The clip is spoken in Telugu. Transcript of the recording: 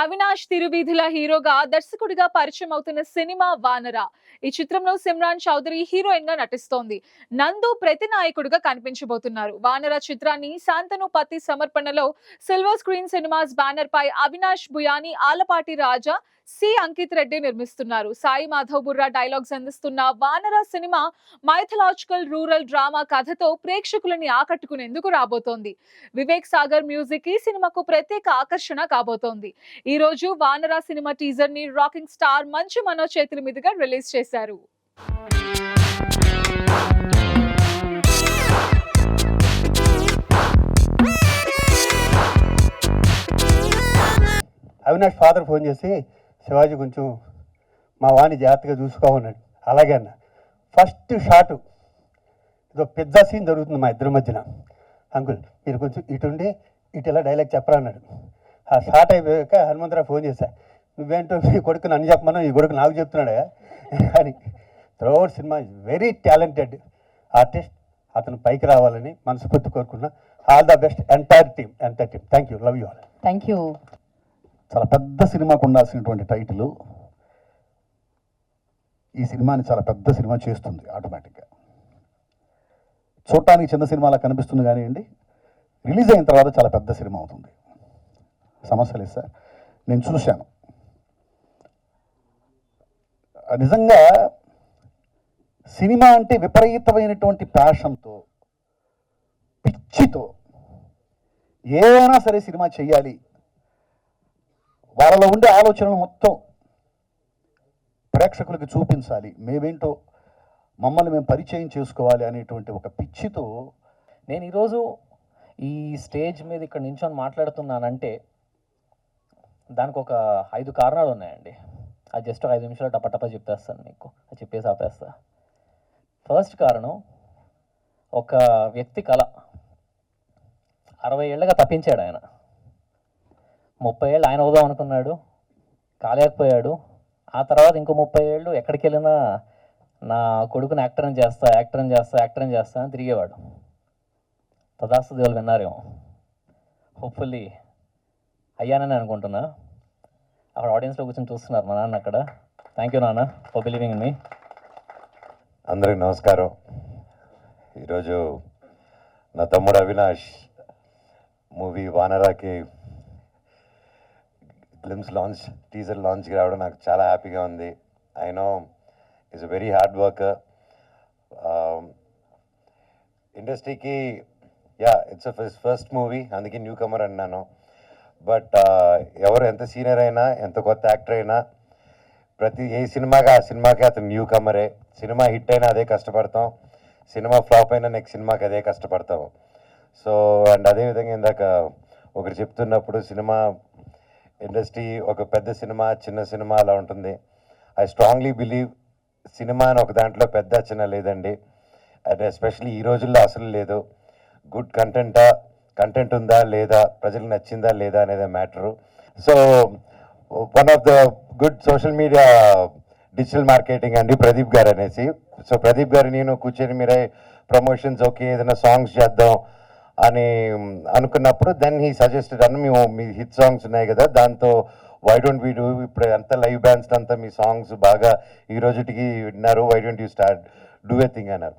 అవినాష్ తిరువీధుల హీరోగా దర్శకుడిగా పరిచయం అవుతున్న సినిమా వానర. ఈ చిత్రంలో సిమ్రాన్ చౌదరి హీరోయిన్గా నటిస్తోంది. నందు ప్రతి నాయకుడిగా కనిపించబోతున్నారు. వానర చిత్రాన్ని శాంతను పత్తి సమర్పణలో సిల్వర్ స్క్రీన్ సినిమాస్ బ్యానర్ పై అవినాష్ బుయాని ఆలపాటి రాజా సి. అంకిత్ రెడ్డి నిర్మిస్తున్నారు. సాయి మాధవ్ బుర్రా డైలాగ్స్ అందిస్తున్న వానర సినిమా మైథలాజికల్ రూరల్ డ్రామా కథతో ప్రేక్షకులని ఆకట్టుకునేందుకు రాబోతోంది. వివేక్ సాగర్ మ్యూజిక్ ఈ సినిమాకు ప్రత్యేక ఆకర్షణ కాబోతోంది. ఈ రోజు వానరా సినిమా టీజర్ని రాకింగ్ స్టార్ మంచు మనో చేతుల మీదుగా రిలీజ్ చేశారు. అవినాష్ ఫాదర్ ఫోన్ చేసి శివాజీ కొంచెం మా వాణి జాగ్రత్తగా చూసుకోమన్నాడు అలాగే అన్న. ఫస్ట్ షాటు ఇదో పెద్ద సీన్ జరుగుతుంది మా ఇద్దరి మధ్యన. అంకుల్ మీరు కొంచెం ఇటుండి ఇటు ఇలా డైలాగ్ చెప్పరా అన్నాడు. ఆ షాట్ అయిపోయాక హనుమంతరావు ఫోన్ చేశా. నువ్వేంటో మీ కొడుకు నన్ను చెప్పమన్నా ఈ కొడుకు నాకు చెప్తున్నాడా? అని. Throat cinema very talented artist. అతను పైకి రావాలని మనస్ఫూర్తి కోరుకున్నా all the best entire team entire team. Thank you love you all. Thank you. చాలా పెద్ద సినిమాకు ఉండాల్సినటువంటి టైటిల్ ఈ సినిమాని చాలా పెద్ద సినిమా చేస్తుంది ఆటోమేటిక్గా. చూడటానికి చిన్న సినిమాలా కనిపిస్తుంది కానివ్వండి రిలీజ్ అయిన తర్వాత చాలా పెద్ద సినిమా అవుతుంది. సమస్య లేదు సార్ నేను చూశాను. నిజంగా సినిమా అంటే విపరీతమైనటువంటి ప్యాషన్తో పిచ్చితో ఏదైనా సరే సినిమా చేయాలి. వాళ్ళలో ఉండే ఆలోచనలు మొత్తం ప్రేక్షకులకు చూపించాలి. మేమేంటో మమ్మల్ని మేము పరిచయం చేసుకోవాలి అనేటువంటి ఒక పిచ్చితో నేను ఈరోజు ఈ స్టేజ్ మీద ఇక్కడ నించొని మాట్లాడుతున్నానంటే దానికి ఒక ఐదు కారణాలు ఉన్నాయండి అది జస్ట్ ఐదు నిమిషాలు టపటప చెప్పేస్తాను మీకు. అది చెప్పేసి ఆపేస్తా. ఫస్ట్ కారణం ఒక వ్యక్తి కళ అరవై ఏళ్ళగా తప్పించాడు ఆయన. ముప్పై ఏళ్ళు ఆయన అవుదాం అనుకున్నాడు కాలేకపోయాడు. ఆ తర్వాత ఇంకో ముప్పై ఏళ్ళు ఎక్కడికి వెళ్ళినా నా కొడుకుని యాక్టర్ని చేస్తా యాక్టర్ని చేస్తా యాక్టర్ని చేస్తా అని తిరిగేవాడు. తదాస్తు దేవులు విన్నారేమో. హోప్ఫుల్లీ అయ్యానని అనుకుంటున్నా. అక్కడ ఆడియన్స్లో కూర్చొని చూస్తున్నారు మా నాన్న అక్కడ. థ్యాంక్ యూ నాన్న ఫర్ బిలీవింగ్ మీ అందరికి నమస్కారం. ఈరోజు నా తమ్ముడు అవినాష్ మూవీ వానరాకి గ్లిమ్స్ లాంచ్ టీజర్ లాంచ్కి రావడం నాకు చాలా హ్యాపీగా ఉంది. I know is very hard worker ఇండస్ట్రీకి యా ఇట్స్ ఫస్ట్ మూవీ అందుకే న్యూ కమర్ అన్నాను. బట్ ఎవరు ఎంత సీనియర్ అయినా ఎంత కొత్త యాక్టర్ అయినా ప్రతి ఏ సినిమాకి ఆ సినిమాకి అతను న్యూ కమరే. సినిమా హిట్ అయినా అదే కష్టపడతాం. సినిమా ఫ్లాప్ అయినా నెక్స్ట్ సినిమాకి అదే కష్టపడతాం సో అండ్ అదేవిధంగా ఇందాక ఒకరు చెప్తున్నప్పుడు సినిమా ఇండస్ట్రీ ఒక పెద్ద సినిమా చిన్న సినిమా అలా ఉంటుంది. ఐ స్ట్రాంగ్లీ బిలీవ్ సినిమా అని ఒక దాంట్లో పెద్ద చిన్న లేదండి. అండ్ ఎస్పెషల్లీ ఈ రోజుల్లో అసలు లేదు. గుడ్ కంటెంటా కంటెంట్ ఉందా లేదా ప్రజలకు నచ్చిందా లేదా అనేది matter so one of the good social media digital marketing అండి ప్రదీప్ గారు అనేసి. సో ప్రదీప్ గారు నేను కూర్చొని మీరే ప్రమోషన్స్ ఓకే ఏదైనా సాంగ్స్ చేద్దాం అని అనుకున్నప్పుడు దెన్ హీ సజెస్టెడ్ అన్న మేము మీ హిట్ సాంగ్స్ ఉన్నాయి కదా దాంతో వై డోంట్ వీ డూ ఇప్పుడు అంతా లైవ్ బ్యాండ్స్ అంతా మీ సాంగ్స్ బాగా ఈ రోజుటికి విన్నారు why don't you start do a thing అన్నారు.